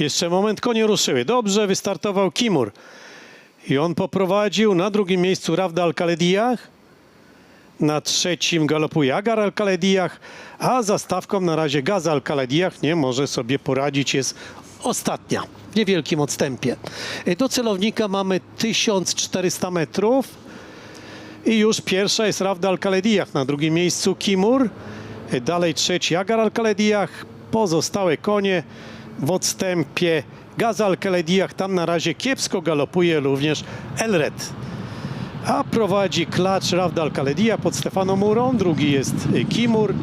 Jeszcze moment, konie ruszyły. Dobrze wystartował Kimur. I on poprowadził na drugim miejscu Rawda Al-Kaledijach. Na trzecim galopuje Agar Al-Kaledijach, a za stawką na razie Gaz Al-Kaledijach nie może sobie poradzić. Jest ostatnia w niewielkim odstępie. Do celownika mamy 1400 metrów. I już pierwsza jest Rawda Al-Kaledijach, na drugim miejscu Kimur, dalej trzeci Agar Al-Kaledijach, pozostałe konie w odstępie Gaz Al-Kaledijach, tam na razie kiepsko galopuje również Elred. A prowadzi klacz Rawda Al-Kaledija pod Stefano Murą, drugi jest Kimur,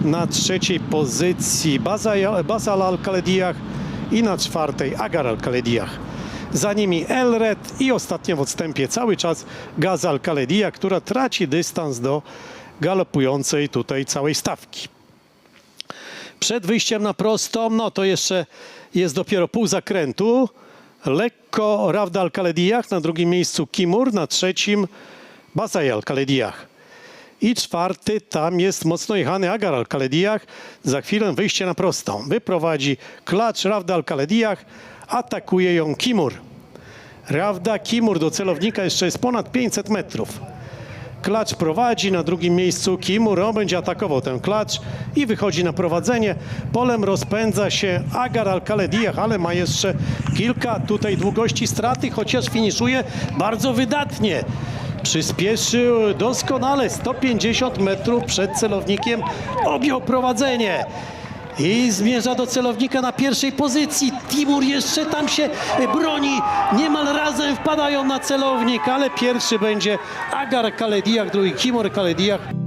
na trzeciej pozycji Basal Al-Kaledijach i na czwartej Agar Al-Kaledijach. Za nimi Elred i ostatnio w odstępie cały czas Gaz Al-Kaledija, która traci dystans do galopującej tutaj całej stawki. Przed wyjściem na prostą, no to jeszcze jest dopiero pół zakrętu. Lekko Rawda Al-Kaledijach, na drugim miejscu Kimur, na trzecim Basaj Al-Kaledijach. I czwarty, tam jest mocno jechany Agar Al-Kaledijach. Za chwilę wyjście na prostą. Wyprowadzi klacz Rawda Al-Kaledijach, atakuje ją Kimur. Rawda, Kimur do celownika jeszcze jest ponad 500 metrów. Klacz prowadzi, na drugim miejscu Kimur, on będzie atakował ten klacz i wychodzi na prowadzenie. Polem rozpędza się Agar Al-Kaledijach, ale ma jeszcze kilka tutaj długości straty, chociaż finiszuje bardzo wydatnie. Przyspieszył doskonale, 150 metrów przed celownikiem, objął prowadzenie. I zmierza do celownika na pierwszej pozycji. Timur jeszcze tam się broni. Niemal razem wpadają na celownik, ale pierwszy będzie Agar Kaledijach, drugi Kimur Kaledijach.